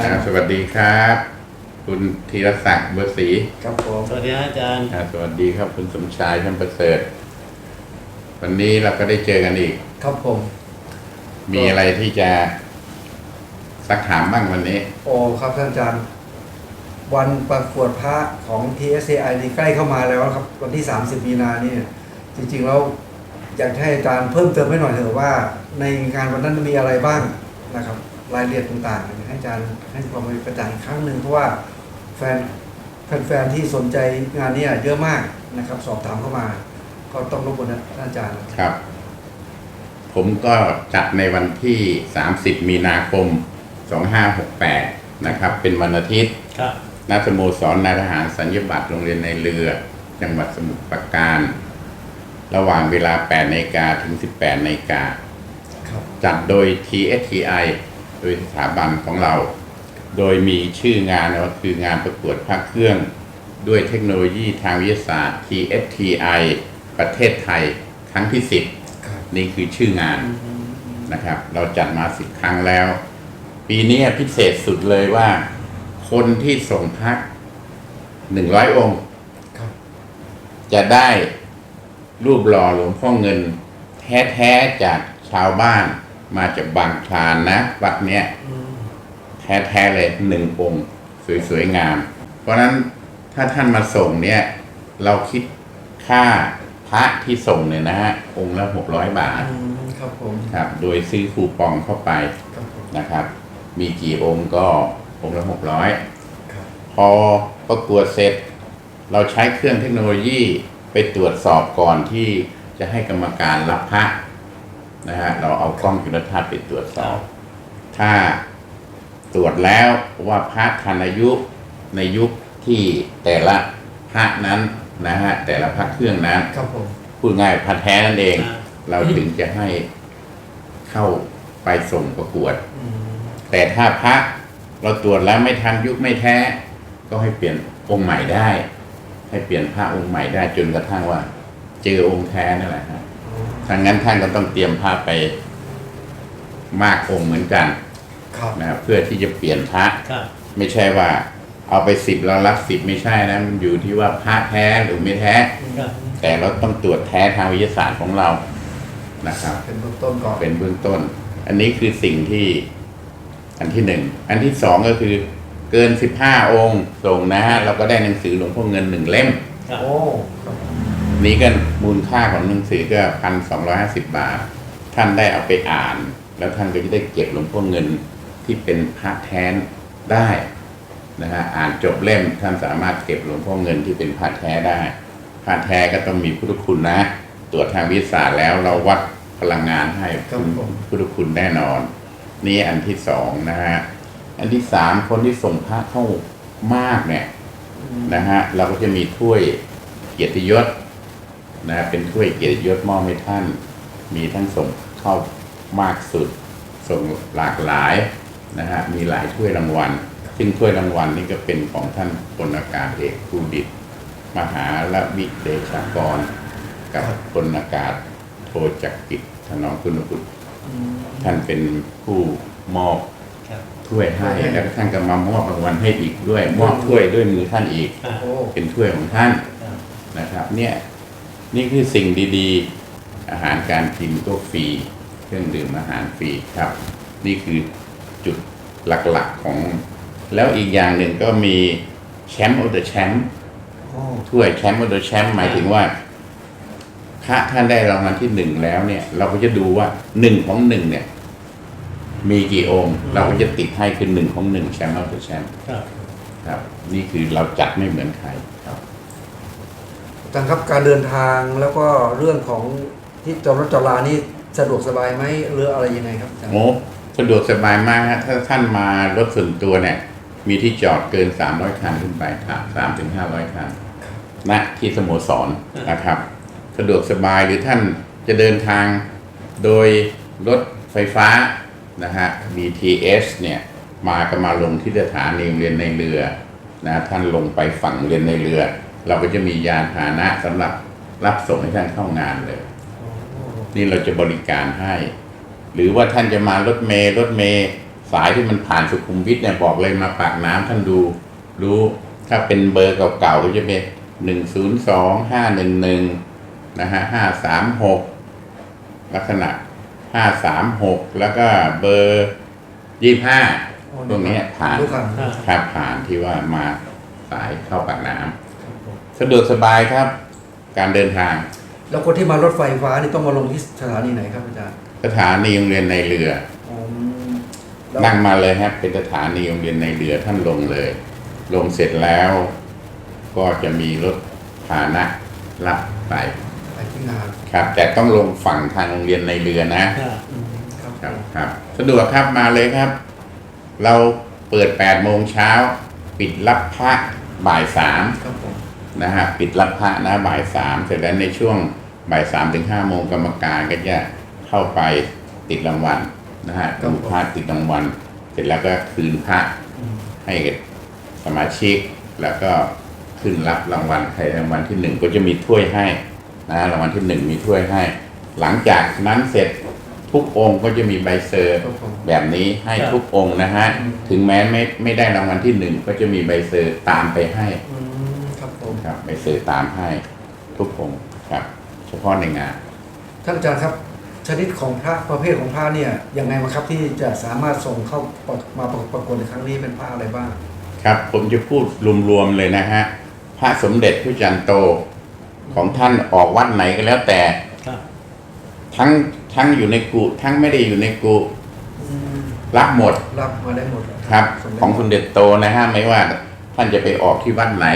ครัรับบสวัสดีครับ คุณธีรศักดิ์เบอร์ศรีครับผมสวัสดีครับอาจารย์ อ่าสวัสดีครับ คุณสมชายช่างประเสริฐ วันนี้เราก็ได้เจอกันอีก ครับผม มีอะไรที่จะสักถามบ้างวันนี้ โอ้ครับท่านอาจารย์ วันประกวดพระของ TSCI นี่ใกล้เข้ามาแล้วครับ วันที่ 30 มีนาเนี่ย จริงๆแล้วอยากจะให้อาจารย์เพิ่มเติมให้หน่อยเถอะว่า ในงานวันนั้นมีอะไรบ้างนะครับ รายละเอียดต่างๆอยากให้อาจารย์ให้ความกระจ่างอีกครั้งหนึ่งเพราะว่าแฟนแฟนๆที่สนใจงานเนี้เยอะมากนะครับ สอบถามเข้ามา ก็ต้องรบกวนท่านอาจารย์ครับ ผมก็จัดในวันที่ 30 มีนาคม 2568 นะครับ เป็นวันอาทิตย์ครับณสโมสรนายทหารสัญญบัตรโรงเรียนในเรือ จังหวัดสมุทรปราการ ระหว่างเวลา8นาฬิกาถึง 18นาฬิกาครับจัดโดย TSTI โดยสถาบันของเรา โดยมีชื่องานว่าคืองานประกวดพระเครื่อง ด้วยเทคโนโลยีทางวิทยาศาสตร์ TSTI ประเทศไทยครั้งที่ครับ10 นี่คือชื่องานนะครับ เราจัดมา 10 ครั้งแล้ว ปีนี้พิเศษสุดเลยว่า คนที่ส่งพระ100องค์ครับจะได้รูปหล่อหลวงพ่อเงิน แท้ ๆ จากชาวบ้าน มาจากบางคลานนะ วัดเนี้ยอืมแท้ๆเลยหนึ่งองค์สวยๆงาม เพราะฉะนั้นถ้าท่านมาส่งเนี่ย เราคิดค่าพระที่ส่งเนี่ยนะฮะองค์ละหกร้อยบาทอืมครับผมครับ โดยซื้อคูปองเข้าไปครับผมนะครับ มีกี่องค์ก็องค์ละหกร้อยครับพอประกวดเสร็จ เราใช้เครื่องเทคโนโลยีไปตรวจสอบก่อนที่จะให้กรรมการรับพระ นะฮะเราเอากล้องจุลทรรศน์ไปตรวจสอบ ถ้าตรวจแล้วว่าพระทันอายุในยุคที่แต่ละพระนั้นนะฮะแต่ละพระเครื่องนั้นครับผม พูดง่ายพระแท้นั่นเอง อ่า เราถึงจะให้เข้าไปส่งประกวด อืมแต่ถ้าพระเราตรวจแล้วไม่ทันยุคไม่แท้ ก็ให้เปลี่ยนองค์ใหม่ได้ ให้เปลี่ยนพระองค์ใหม่ได้จนกระทั่งว่า เจอองค์แท้นั่นแหละฮะ ทางนั้นท่านก็ต้องเตรียมพระไปมากองค์เหมือนกันครับนะครับเพื่อที่จะเปลี่ยนพระครับไม่ใช่ว่า เอาไปสิบเรารับสิบไม่ใช่นะมันอยู่ที่ว่าพระแท้หรือไม่แท้ ครับแต่เราต้องตรวจแท้ทางวิทยาศาสตร์ของเรานะครับ เป็นเบื้องต้นก่อนเป็นเบื้องต้น อันนี้คือสิ่งที่อันที่หนึ่ง อันที่สองก็คือเกินสิบห้าองค์ส่งนะฮะเราก็ได้หนังสือหลวงพ่อเงินหนึ่งเล่ม ครับโอ้ครับ นี้ก็มูลค่าของหนังสือก็พันสองร้อยห้าสิบบาท ท่านได้เอาไปอ่าน แล้วท่านก็จะได้เก็บหลวงพ่อเงินที่เป็นพระแท้ได้นะฮะอ่านจบเล่มท่านสามารถเก็บหลวงพ่อเงินที่เป็นพระแท้ได้พระแท้ก็ต้องมีพุทธคุณนะ ตรวจทางวิทยาศาสตร์แล้วเราวัดพลังงานให้ครับผมพุทธคุณแน่นอน นี่อันที่สองนะฮะอันที่สามคนที่ส่งพระเข้ามากเนี่ยอืมนะฮะเราก็จะมีถ้วยเกียรติยศ นะเป็นถ้วยเกียรติยศมอบให้ท่าน มีทั้งส่งเข้ามากสุด ส่งหลากหลายนะฮะมีหลายถ้วยรางวัล ซึ่งถ้วยรางวัลนี่ก็เป็นของท่านพลอากาศเอกภูดิตมหาละวิเดชากร กับพลอากาศโทจักริดถนอมคุณบุตรอืมท่านเป็นผู้มอบครับถ้วยให้ให้แล้วก็ท่านก็มามอบรางวัลให้อีกด้วย มอบถ้วยด้วยมือท่านอีกอ่าโอ้เป็นถ้วยของท่านครับนะครับ เนี่ย นี่คือสิ่งดีๆ อาหารการกินก็ฟรี เครื่องดื่มอาหารฟรีครับ นี่คือจุดหลักๆของ แล้วอีกอย่างหนึ่งก็มีแชมป์ออเดอร์แชมป์โอ้ถ้วยแชมป์ออเดอร์แชมป์หมายถึงว่าพระท่านได้รางวัลที่หนึ่งแล้วเนี่ย เราก็จะดูว่าหนึ่งของหนึ่งเนี่ย มีกี่องค์ เราก็จะติดให้คือหนึ่งของหนึ่งแชมป์ออเดอร์แชมป์ครับครับ นี่คือเราจัดไม่เหมือนใครครับอา จารย์ครับการเดินทางแล้วก็เรื่องของที่จอดรถจอดลานี่สะดวกสบายไหมหรืออะไรยังไงครับอาจารย์โอ้สะดวกสบายมากฮะถ้าท่านมารถส่วนตัวเนี่ย มีที่จอดเกิน 300 คันขึ้นไปครับ3ถึง500คันณที่สโมสรนะครับ สะดวกสบายหรือท่านจะเดินทางโดยรถไฟฟ้านะฮะ BTS เนี่ยมาก็มาลงที่สถานีโรงเรียนในเรือนะท่านลงไปฝั่งเรียนในเรือ เราก็จะมียานพาหนะสำหรับรับส่งให้ท่านเข้างานเลย นี่เราจะบริการให้ หรือว่าท่านจะมารถเมล์รถเมล์สายที่มันผ่านสุขุมวิทเนี่ยบอกเลยมาปากน้ำท่านดู รู้ถ้าเป็นเบอร์เก่าๆก็จะเป็นหนึ่งศูนย์สองห้าหนึ่งหนึ่งนะฮะห้าสามหกลักษณะห้าสามหกแล้วก็เบอร์ยี่ห้าตรงนี้ยผ่านรู้กันอ่าครับผ่านที่ว่ามาสายเข้าปากน้ำครับผม สะดวกสบายครับ การเดินทาง แล้วคนที่มารถไฟฟ้านี่ต้องมาลงที่สถานีไหนครับอาจารย์สถานีโรงเรียนในเรืออืมแล้วนั่งมาเลยครับเป็นสถานีโรงเรียนในเรือท่านลงเลย ลงเสร็จแล้ว ก็จะมีรถพาหนะรับไปไปที่งานครับ แต่ต้องลงฝั่งทางโรงเรียนในเรือนะ อ่าอืมครับครับครับ สะดวกครับมาเลยครับ เราเปิด8โมงเช้า ปิดรับพระบ่ายสามครับผม นะฮะปิดรับพระนะบ่ายสามเสร็จแล้วในช่วงบ่ายสามถึงห้าโมงกรรมการก็จะเข้าไปติดรางวัลนะฮะดูพระติดรางวัลเสร็จแล้วก็คืนพระอืมให้กับสมาชิกแล้วก็ขึ้นรับรางวัลใครรางวัลที่หนึ่งก็จะมีถ้วยให้นะรางวัลที่หนึ่งมีถ้วยให้ หลังจากนั้นเสร็จทุกองค์ก็จะมีใบเซอร์ครับผมแบบนี้ให้ครับทุกองค์นะฮะอืมถึงแม้ไม่ไม่ได้รางวัลที่หนึ่งก็จะมีใบเซอร์ตามไปให้อืม ครับผมครับใบเซอร์ตามให้ทุกองค์ครับเฉพาะในงาน ท่านอาจารย์ครับชนิดของพระประเภทของพระเนี่ยยังไงบ้างครับที่จะสามารถส่งเข้าประมาประกวดในครั้งนี้เป็นพระอะไรบ้าง ครับ ผมจะพูดรวมๆเลยนะฮะพระสมเด็จพระจันทร์โตของท่านออกวัดไหนก็แล้วแต่ครับทั้งทั้งอยู่ในกุทั้งไม่ได้อยู่ในกุอืมรับหมดรับมาได้หมดเหอครับสมเด็จของสมเด็จโตนะฮะไม่ว่าท่านจะไปออกที่วัดไหน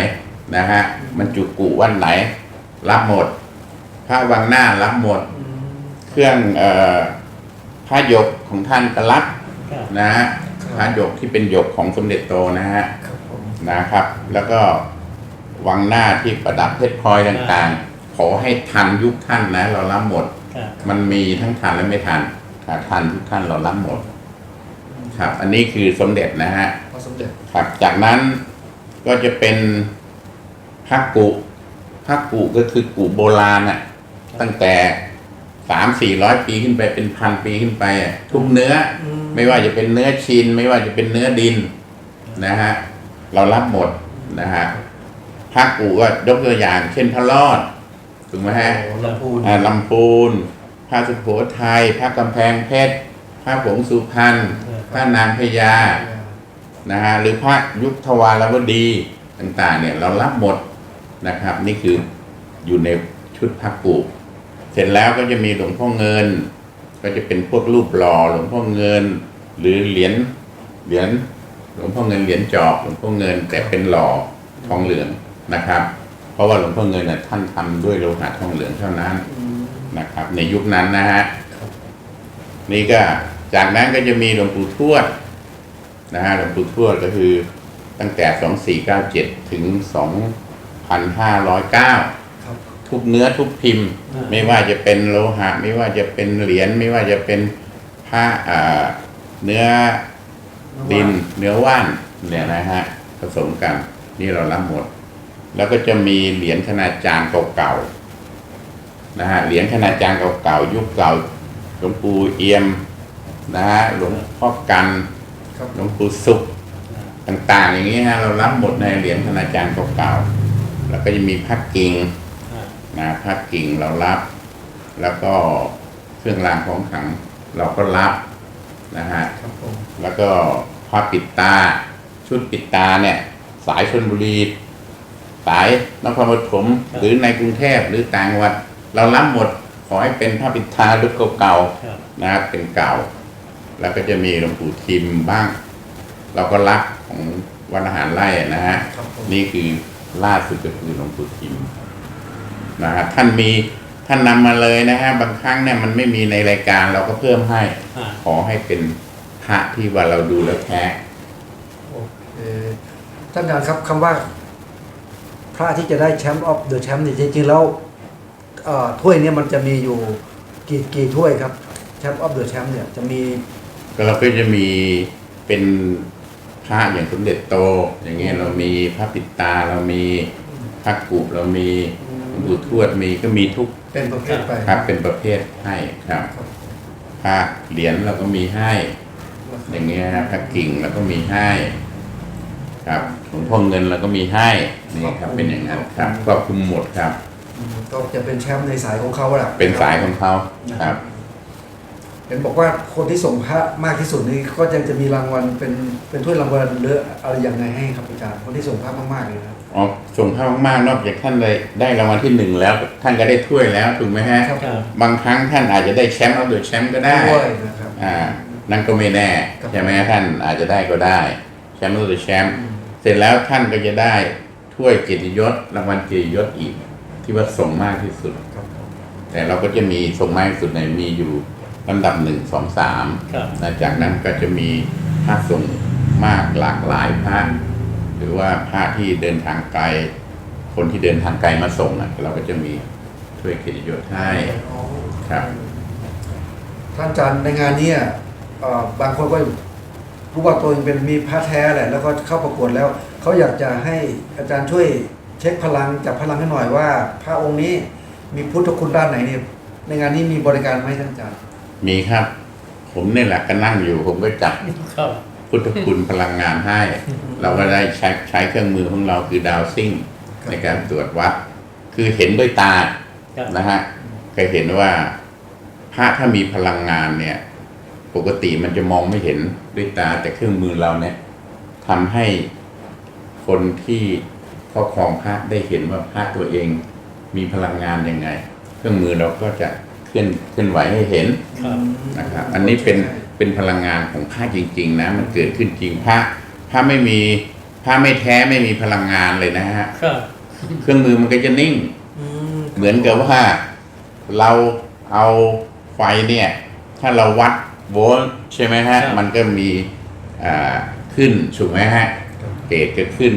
นะฮะมันจุกุวัดไหน รับหมด พระวังหน้ารับหมดอืมเครื่องเอ่อพระหยกของท่านก็รับครับนะฮะพระหยกที่เป็นหยกของสมเด็จโตนะฮะครับผมนะครับ แล้วก็วังหน้าที่ประดับเพชรพลอยต่างๆ ขอให้ทันยุคท่านนะ เรารับหมดครับมันมีทั้งทันและไม่ทันถ้าทันทุกท่านเรารับหมด ครับ อันนี้คือสมเด็จนะฮะพระสมเด็จครับ จากนั้นก็จะเป็น พระกุพระกุก็คือกุโบราณน่ะ ตั้งแต่สามสี่ร้อยปีขึ้นไปเป็นพันปีขึ้นไปอะทุกเนื้ออมไม่ว่าจะเป็นเนื้อชิน ไม่ว่าจะเป็นเนื้อดินนะฮะเรารับหมดนะฮะพระกุก็ยกตัวอย่าง เช่นพระรอดถูกไหมฮะโอ้ลำพูนอ่าลำพูนพระสุโขทัยพระกำแพงเพชรพระผงสุพรรณพระนางพญานะฮะหรือพระยุคทวารวดีต่าง ๆ เนี่ย เรารับหมด นะครับ นี่คืออยู่ในชุดพระกุเสร็จแล้วก็จะมีหลวงพ่อเงิน ก็จะเป็นพวกรูปหล่อหลวงพ่อเงิน หรือเหรียญเหรียญหลวงพ่อเงินเหรียญจอบหลวงพ่อเงินแต่เป็นหล่อทองเหลืองนะครับ เพราะว่าหลวงพ่อเงินน่ะท่านทำด้วยโลหะทองเหลืองเท่านั้นนะครับ ในยุคนั้นนะฮะนี่ก็จากนั้นก็จะมีหลวงปู่ทวดนะฮะหลวงปู่ทวดก็คือตั้งแต่ 2497 ถึง 2509 ครับทุกเนื้อทุกพิมพ์อ่าไม่ว่าจะเป็นโลหะ ไม่ว่าจะเป็นเหรียญไม่ว่าจะเป็นผ้าอ่าเนื้อดินเนื้อว่านเนี่ยนะฮะผสมกันนี่เรารับหมด แล้วก็จะมีเหรียญขนาดจานเก่าๆนะฮะเหรียญขนาดจานเก่าๆยุคเก่าหลวงปู่เอี่ยมนะฮะหลวงพ่อกันครับหลวงปู่สุขอ่าต่างๆ อย่างนี้ฮะเรารับหมดในเหรียญขนาดจานเก่าๆ แล้วก็จะมีพระกิ่งอ่านะพระกิ่งเรารับ แล้วก็เครื่องรางของขลังเราก็รับนะฮะครับผมแล้วก็พระปิดตา ชุดปิดตาเนี่ย สายชนบุรีสายนครปฐมหรือในกรุงเทพหรือต่างจังหวัด เรารับหมดขอให้เป็นพระปิดตารุ่นเก่าครับๆนะครับเป็นเก่า แล้วก็จะมีหลวงปู่ทิมบ้าง เราก็รับของวันอาหารไร่นะฮะครับผมนี่คือ ล่าสุดก็คือหลวงปู่ทิมนะครับท่านมีท่านนำมาเลยนะฮะบางครั้งเนี่ยมันไม่มีในรายการเราก็เพิ่มให้ อ่า ขอให้เป็นพระที่ว่าเราดูแล้วแท้โอเคท่านอาจารย์ครับคำว่า พระที่จะได้แชมป์ออฟเดอะแชมป์นี่จริงๆแล้วเอ่อถ้วยเนี่ยมันจะมีอยู่กี่กี่ถ้วยครับแชมป์ออฟเดอะแชมป์เนี่ยจะมีก็เราก็จะมีเป็น พระอย่างสมเด็จโต อย่างเงี้ยเรามีพระปิดตาเรามีพระกุเรามีหลวงปู่ทวดมีก็มีทุกเป็นประเภทไปครับเป็นประเภทให้ครับครับพระเหรียญเราก็มีให้แล้วอย่างเงี้ยฮะพระกิ่งแล้วก็มีให้ ครับหลวงพ่อเงินแล้วก็มีให้นี่ครับเป็นอย่างนั้นครับครอบคลุมหมดครับอืมก็จะเป็นแชมป์ในสายของเขาแหละเป็นสายของเขาครับ เห็นบอกว่าคนที่ส่งพระมากที่สุดนี่ก็ยังจะมีรางวัลเป็นเป็นถ้วยรางวัลหรืออะไรยังไงให้ครับอาจารย์คนที่ส่งพระมากๆเลยนะครับอ๋อส่งเข้ามากๆนอกจากท่านได้ได้รางวัลที่หนึ่งแล้ว ท่านก็ได้ถ้วยแล้วถูกไหมฮะครับครับบางครั้งท่านอาจจะได้แชมป์เอาเดอะแชมป์ก็ได้ด้วยนะครับอ่านั่นก็ไม่แน่ครับใช่ไหมท่านอาจจะได้ก็ได้แชมป์หรือแชมป์เสร็จแล้วท่านก็จะได้ถ้วยเกียรติยศรางวัลเกียรติยศอีก ที่ว่าส่งมากที่สุดครับแต่เราก็จะมีส่งมากที่สุดในมีอยู่ ลำดับหนึ่งสองสามครับนะจากนั้นก็จะมีพระส่งมากหลากหลายพระหรือว่าพระที่เดินทางไกล คนที่เดินทางไกลมาส่งอะ เราก็จะมีถ้วยเกียรติยศให้ครับ ท่านอาจารย์ในงานเนี้เอ่อบางคนก็รู้ว่าตัวเองเป็นมีพระแท้แหละแล้วก็เข้าประกวดแล้วเขาอยากจะให้อาจารย์ช่วยเช็คพลังจับพลังให้หน่อยว่า พระองค์นี้มีพุทธคุณด้านไหนเนี่ยในงานนี้มีบริการไหมท่านอาจารย์ มีครับ ผมเนี่ยแหละก็นั่งอยู่ผมก็จับครับ พุทธคุณพลังงานให้ เราก็ได้ใช้ใช้เครื่องมือของเราคือดาวซิ่งครับในการตรวจวัด คือเห็นด้วยตาครับนะฮะเคยเห็นว่าพระถ้ามีพลังงานเนี่ย ปกติมันจะมองไม่เห็นด้วยตาแต่เครื่องมือเราเนี่ยทำให้คนที่ครอบครองพระได้เห็นว่าพระตัวเองมีพลังงานยังไง เครื่องมือเราก็จะเค ลื่อนเคลื่อนไหวให้เห็นครับนะครับอันนี้เป็นเป็นพลังงานของพระจริง ๆ นะ มันเกิดขึ้นจริงพระพระไม่มีพระไม่แท้ไม่มีพลังงานเลยนะฮะครับเครื่องมือมันก็จะนิ่งอืมเหมือนกับว่าเราเอาไฟเนี่ย ถ้าเราวัดโวลต์ใช่ไหมฮะ มันก็มีอ่าขึ้นถูกไหมฮะ เกรดก็ขึ้น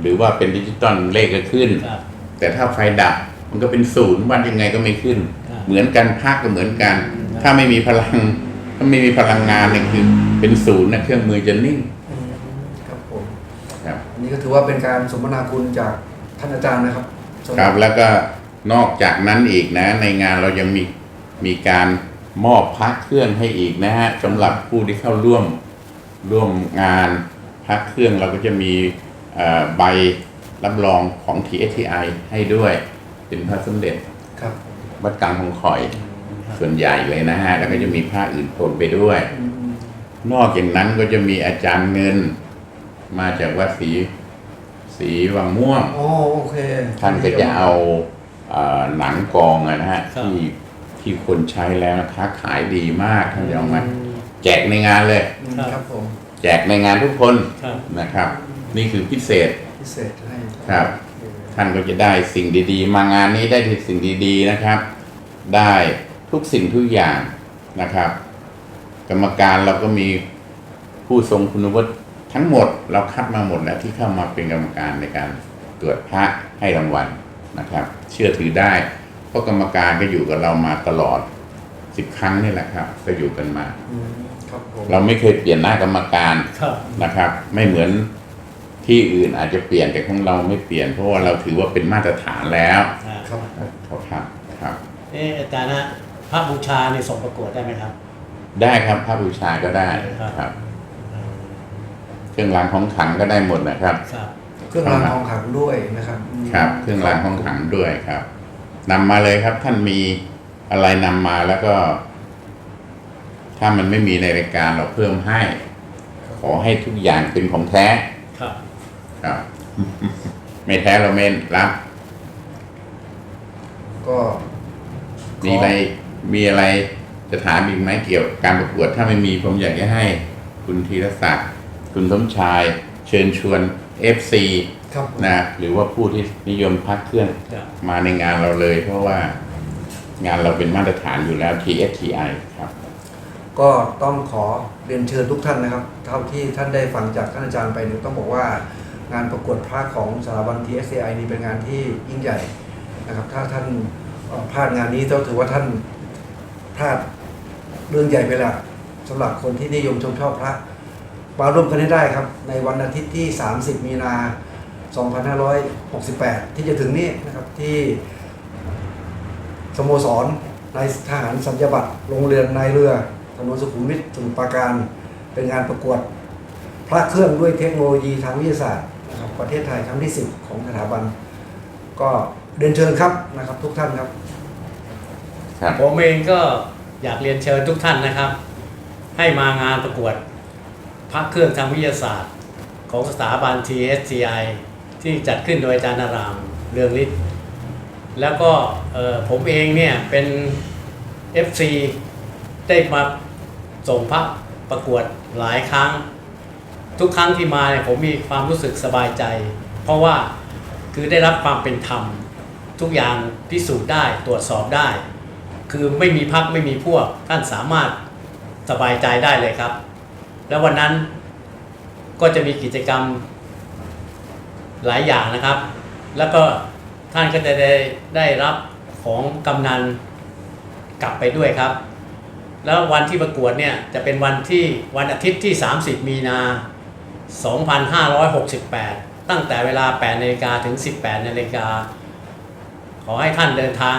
หรือว่าเป็นดิจิตอลเลขก็ขึ้นครับแต่ถ้าไฟดับมันก็เป็นศูนย์วัดยังไงก็ไม่ขึ้นครับ เหมือนกันภาคก็เหมือนกัน ถ้าไม่มีพลัง ถ้าไม่มีพลังงานเนี่ยคือ เป็นศูนย์นะเครื่องมือจะนิ่งอืมครับผมครับอันนี้ก็ถือว่าเป็นการสมนาคุณจากท่านอาจารย์นะครับสำหครับแล้วก็นอกจากนั้นอีกนะ ในงานเรายังมีมีการมอบพระเครื่องให้อีกนะฮะสำหรับผู้ที่เข้าร่วมร่วมงานพระเครื่องเราก็จะมีเอ่อใบรับรองของ TSTI ให้ด้วย เป็นพระสมเด็จครับ วัดกลางคงคอย ส่วนใหญ่เลยนะฮะ แล้วก็จะมีผ้าอื่นปนไปด้วยอืมนอกจากนั้นก็จะมีอาจารย์เงิน มาจากวัดศรีศรีวังม่วงอ๋อโอเคท่านก็จะเอาเอ่อหนังกองอะนะฮะครับ ที่ที่คนใช้แล้วนะค้าขายดีมากท่านจะเอามาแจกในงานเลย อืมครับครับผมแจกในงานทุกคนครับ นะครับ นี่คือพิเศษพิเศษให้ครับ ท่านก็จะได้สิ่งดีๆ มางานนี้ได้สิ่งดีๆนะครับ ได้ทุกสิ่งทุกอย่างนะครับ กรรมการเราก็มีผู้ทรงคุณวุฒิทั้งหมดเราคัดมาหมดแล้วที่เข้ามาเป็นกรรมการในการตรวจพระให้รางวัลนะครับ เชื่อถือได้ เพราะกรรมการก็อยู่กับเรามาตลอดสิบครั้งนี่แหละครับก็อยู่กันมาอืมครับผมเราไม่เคยเปลี่ยนหน้ากรรมการครับนะครับ ไม่เหมือน ที่อื่นอาจจะเปลี่ยนแต่ของเราไม่เปลี่ยน เพราะว่าเราถือว่าเป็นมาตรฐานแล้วอ่าครับเขาครับครับ เอออาจารย์นะพระบูชาเนี่ยส่งประกวดได้ไหมครับ ได้ครับพระบูชาก็ได้ครับครับ เครื่องรางของขลังก็ได้หมดนะครับ ครับ เครื่องรางทองขังด้วยนะครับอืมครับ เครื่องรางของขลังด้วยครับนำมาเลยครับ ท่านมีอะไรนำมาแล้วก็ ถ้ามันไม่มีในรายการเราเพิ่มให้ ขอให้ทุกอย่างเป็นของแท้ ครับครับ ไม่แท้เราไม่รับก็มีอะไรมีอะไรจะถามอีกไหมเกี่ยวกับการประกวดถ้าไม่มีผมอยากจะให้ คุณธีรศักดิ์คุณสมชาย เชิญชวน FC ครับผม นะหรือว่าผู้ที่นิยมพักเครื่องครับ มาในงานเราเลย เพราะว่างานเราเป็นมาตรฐานอยู่แล้ว TSTI ครับ ก็ต้องขอเรียนเชิญทุกท่านนะครับ เท่าที่ท่านได้ฟังจากท่านอาจารย์ไปเนี่ยต้องบอกว่า งานประกวดพระของสถาบัน TSCI นี่เป็นงานที่ยิ่งใหญ่นะครับถ้าท่านพลาดงานนี้ต้องถือว่าท่านพลาดเรื่องใหญ่ไปละสำหรับคนที่นิยมชมชอบพระมาร่วมกันให้ได้ครับ ในวันอาทิตย์ที่ 30 มีนา 2568 ที่จะถึงนี้นะครับที่สโมสรนายทหารสัญญบัตรโรงเรียนนายเรือถนนสุขุมวิทสมุทรปราการ เป็นงานประกวด พระเครื่องด้วยเทคโนโลยีทางวิทยาศาสตร์ ประเทศไทยครั้งที่ 10 ของสถาบัน ก็เดินเชิญครับนะครับทุกท่านครับ ครับ ผมเองก็อยากเรียนเชิญทุกท่านนะครับ ให้มางานประกวดพระเครื่องทางวิทยาศาสตร์ ของสถาบัน TSCI ที่จัดขึ้นโดยอาจารย์นารามเรืองฤทธิ์แล้วก็เอ่อผมเองเนี่ยเป็น FC ได้มาส่งพระประกวดหลายครั้ง ทุกครั้งที่มาเนี่ยผมมีความรู้สึกสบายใจ เพราะว่าคือได้รับความเป็นธรรม ทุกอย่างพิสูจน์ได้ตรวจสอบได้ คือไม่มีพักไม่มีพวกท่านสามารถสบายใจได้เลยครับ แล้ววันนั้นก็จะมีกิจกรรมหลายอย่างนะครับ แล้วก็ท่านก็จะได้ได้รับของกำนันกลับไปด้วยครับ แล้ววันที่ประกวดเนี่ยจะเป็นวันที่วันอาทิตย์ที่ 30 มีนา 2568 ตั้งแต่เวลา 8นาฬิกาถึง 18นาฬิกา ขอให้ท่านเดินทาง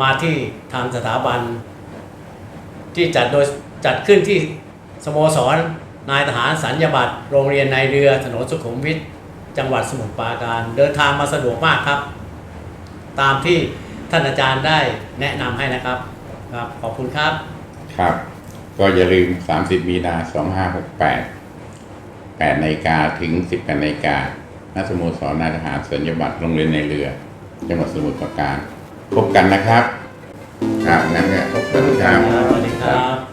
มาที่ทางสถาบัน ที่จัดโดยจัดขึ้นที่สโมสรนายทหารสัญญาบัตรโรงเรียนในเรือถนนสุขุมวิทจังหวัดสมุทรปราการ เดินทางมาสะดวกมากครับ ตามที่ท่านอาจารย์ได้แนะนำให้นะครับครับ ขอบคุณครับ ครับ ก็อย่าลืม 30 มีนา 2568 8นาฬิกาถึง 18นาฬิกาณสโมสรนายทหารสัญญบัตรโรงเรียนในเรือ จังหวัดสมุทรปราการ พบกันนะครับ ครับงั้นเนี่ยพบกันครับ สวัสดีครับ